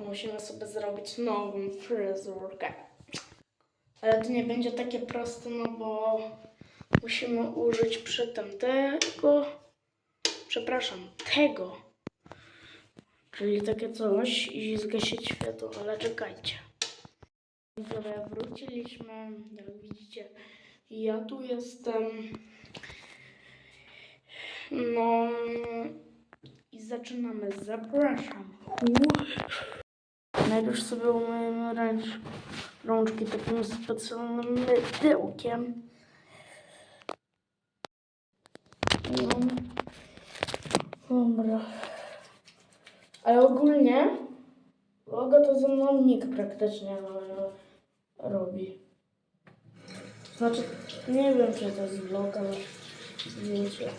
musimy sobie zrobić nową fryzurkę. Ale to nie będzie takie proste, no bo musimy użyć przy tym tego, przepraszam, tego. Czyli takie coś i zgasić światło, ale czekajcie. Widzowie, wróciliśmy, jak widzicie, ja tu jestem. No i zaczynamy. Zapraszam. Najpierw sobie umyjemy ręcz, rączki takim specjalnym mydełkiem. No. Dobra. Ale ogólnie logo to ze mną nikt praktycznie robi. Znaczy, nie wiem, czy to jest vlog, ale zdjęcie.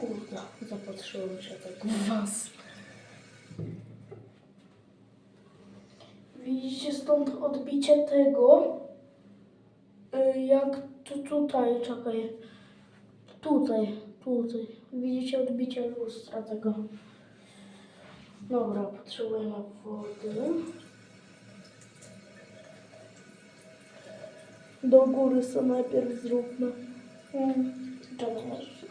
Kurde, zapatrzyłem się tak w was. Widzicie stąd odbicie tego? Y, Jak tu, tutaj, czekaj. Tutaj, tutaj. Widzicie odbicie lustra tego. Dobra, potrzebujemy wody. Do góry sobie najpierw zróbmy. Hmm. Czekaj, jeszcze.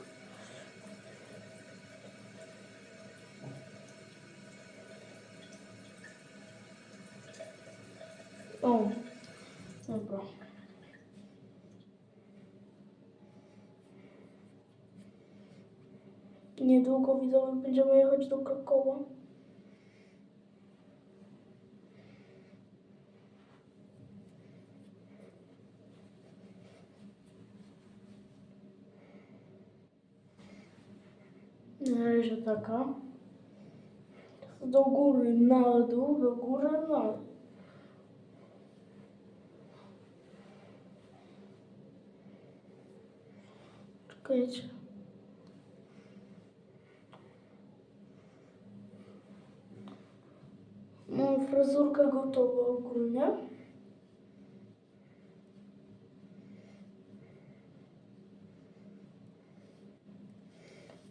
O, dobra. Niedługo widzowie będziemy jechać do Krakowa. Razie taka. Do góry, na dół, do góry, na dół. Czekajcie. Mam fryzurkę gotową ogólnie.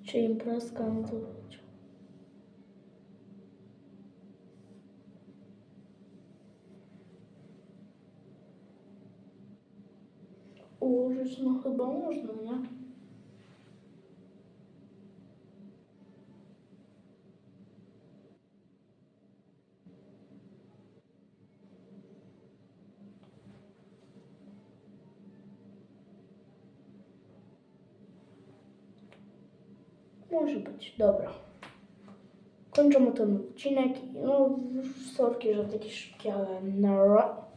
Czy imprezka, no to wiecie. Ułożyć, Może być, dobra. Kończymy ten odcinek. No, sorki, że taki szybki, ale nara.